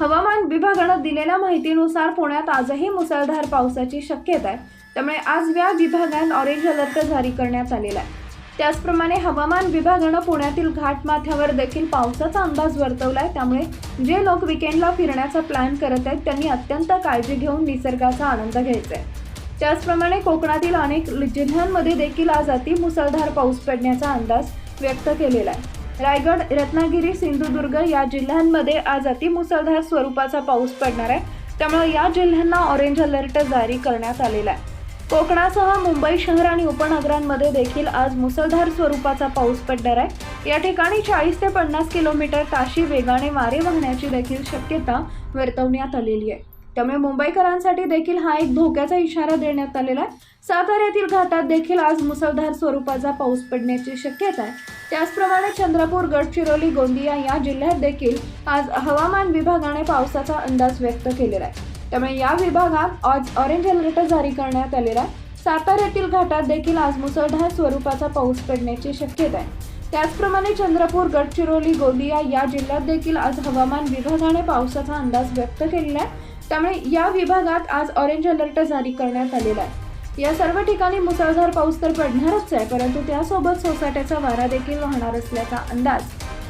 हवामान विभागानं दिलेल्या माहितीनुसार पुण्यात आजही मुसळधार पावसाची शक्यता आहे. त्यामुळे आज या विभागात ऑरेंज अलर्ट जारी करण्यात आलेला आहे. त्याचप्रमाणे हवामान विभागानं पुण्यातील घाटमाथ्यावर देखील पावसाचा अंदाज वर्तवला आहे. त्यामुळे जे लोक विकेंडला फिरण्याचा प्लॅन करत आहेत त्यांनी अत्यंत काळजी घेऊन निसर्गाचा आनंद घ्यायचा आहे. त्याचप्रमाणे कोकणातील अनेक जिल्ह्यांमध्ये देखील आज अतिमुसळधार पाऊस पडण्याचा अंदाज व्यक्त केलेला आहे. रायगड रत्नागिरी सिंधुदुर्ग या जिल्ह्यांमध्ये आज अतिमुसळधार स्वरूपाचा पाऊस पडणार आहे. त्यामुळे या जिल्ह्यांना ऑरेंज अलर्ट जारी करण्यात आलेला आहे. कोकणासह मुंबई शहर आणि उपनगरांमध्ये देखील आज मुसळधार स्वरूपाचा पाऊस पडणार आहे. या ठिकाणी चाळीस ते पन्नास किलोमीटर ताशी वेगाने वारे वाहण्याची देखील शक्यता वर्तवण्यात आलेली आहे. त्यामुळे मुंबईकरांसाठी देखील हा एक धोक्याचा इशारा देण्यात आलेला आहे. साताऱ्यातील घाटात देखील आज मुसळधार स्वरूपाचा पाऊस पडण्याची शक्यता आहे. त्याचप्रमाणे चंद्रपूर गडचिरोली गोंदिया या जिल्ह्यात देखील आज हवामान विभागाने पावसाचा अंदाज व्यक्त केलेला आहे. त्यामुळे या विभागात आज ऑरेंज अलर्ट जारी करण्यात आलेला आहे. साताऱ्यातील घाटात देखील आज मुसळधार स्वरूपाचा पाऊस पडण्याची शक्यता आहे. त्याचप्रमाणे चंद्रपूर गडचिरोली गोंदिया या जिल्ह्यात देखील आज हवामान विभागाने पावसाचा अंदाज व्यक्त केलेला आहे. त्यामुळे या विभागात आज ऑरेंज अलर्ट जारी करण्यात आलेला आहे. या सर्व ठिकाणी मुसळधार पाऊस तर पडणारच आहे परंतु त्यासोबत सोसाट्याचा वारा देखील वाहणार असल्याचा अंदाज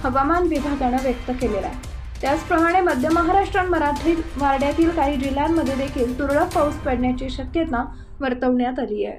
हवामान विभागानं व्यक्त केलेला आहे. त्याचप्रमाणे मध्य महाराष्ट्र आणि मराठी वाड्यातील काही जिल्ह्यांमध्ये देखील तुरळक पाऊस पडण्याची शक्यता वर्तवण्यात आली आहे.